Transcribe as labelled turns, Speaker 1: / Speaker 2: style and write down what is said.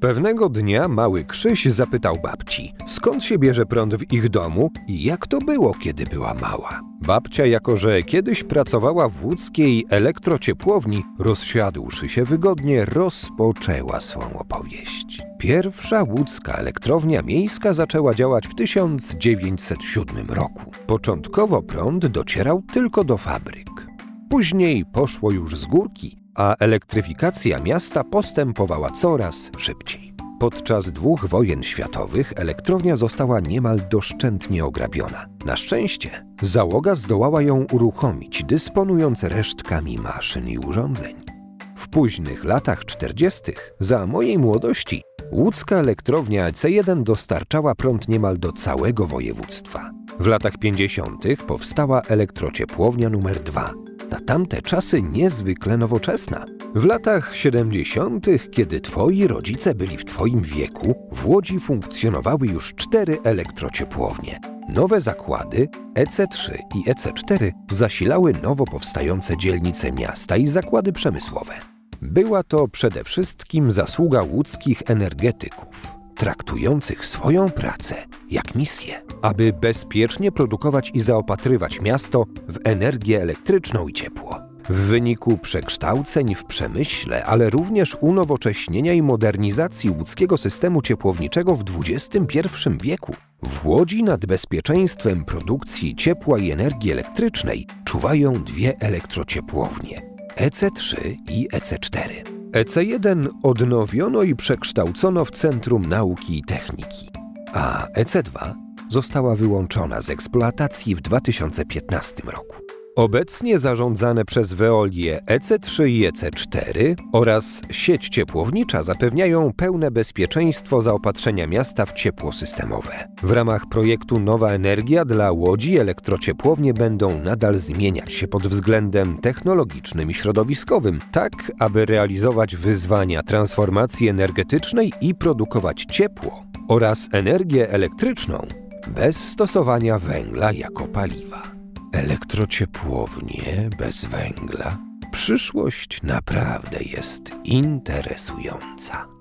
Speaker 1: Pewnego dnia mały Krzyś zapytał babci, skąd się bierze prąd w ich domu i jak to było, kiedy była mała. Babcia, jako że kiedyś pracowała w łódzkiej elektrociepłowni, rozsiadłszy się wygodnie, rozpoczęła swą opowieść. Pierwsza łódzka elektrownia miejska zaczęła działać w 1907 roku. Początkowo prąd docierał tylko do fabryk. Później poszło już z górki, a elektryfikacja miasta postępowała coraz szybciej. Podczas dwóch wojen światowych elektrownia została niemal doszczętnie ograbiona. Na szczęście załoga zdołała ją uruchomić, dysponując resztkami maszyn i urządzeń. W późnych latach 40. za mojej młodości łódzka elektrownia EC1 dostarczała prąd niemal do całego województwa. W latach 50. powstała elektrociepłownia numer 2. Na tamte czasy niezwykle nowoczesna. W latach 70., kiedy twoi rodzice byli w twoim wieku, w Łodzi funkcjonowały już cztery elektrociepłownie. Nowe zakłady EC3 i EC4 zasilały nowo powstające dzielnice miasta i zakłady przemysłowe. Była to przede wszystkim zasługa łódzkich energetyków, traktujących swoją pracę jak misję, aby bezpiecznie produkować i zaopatrywać miasto w energię elektryczną i ciepło. W wyniku przekształceń w przemyśle, ale również unowocześnienia i modernizacji łódzkiego systemu ciepłowniczego w XXI wieku, w Łodzi nad bezpieczeństwem produkcji ciepła i energii elektrycznej czuwają dwie elektrociepłownie EC3 i EC4. EC1 odnowiono i przekształcono w Centrum Nauki i Techniki, a EC2 została wyłączona z eksploatacji w 2015 roku. Obecnie zarządzane przez Veolię EC3 i EC4 oraz sieć ciepłownicza zapewniają pełne bezpieczeństwo zaopatrzenia miasta w ciepło systemowe. W ramach projektu Nowa Energia dla Łodzi elektrociepłownie będą nadal zmieniać się pod względem technologicznym i środowiskowym, tak aby realizować wyzwania transformacji energetycznej i produkować ciepło oraz energię elektryczną bez stosowania węgla jako paliwa. Elektrociepłownie bez węgla. Przyszłość naprawdę jest interesująca.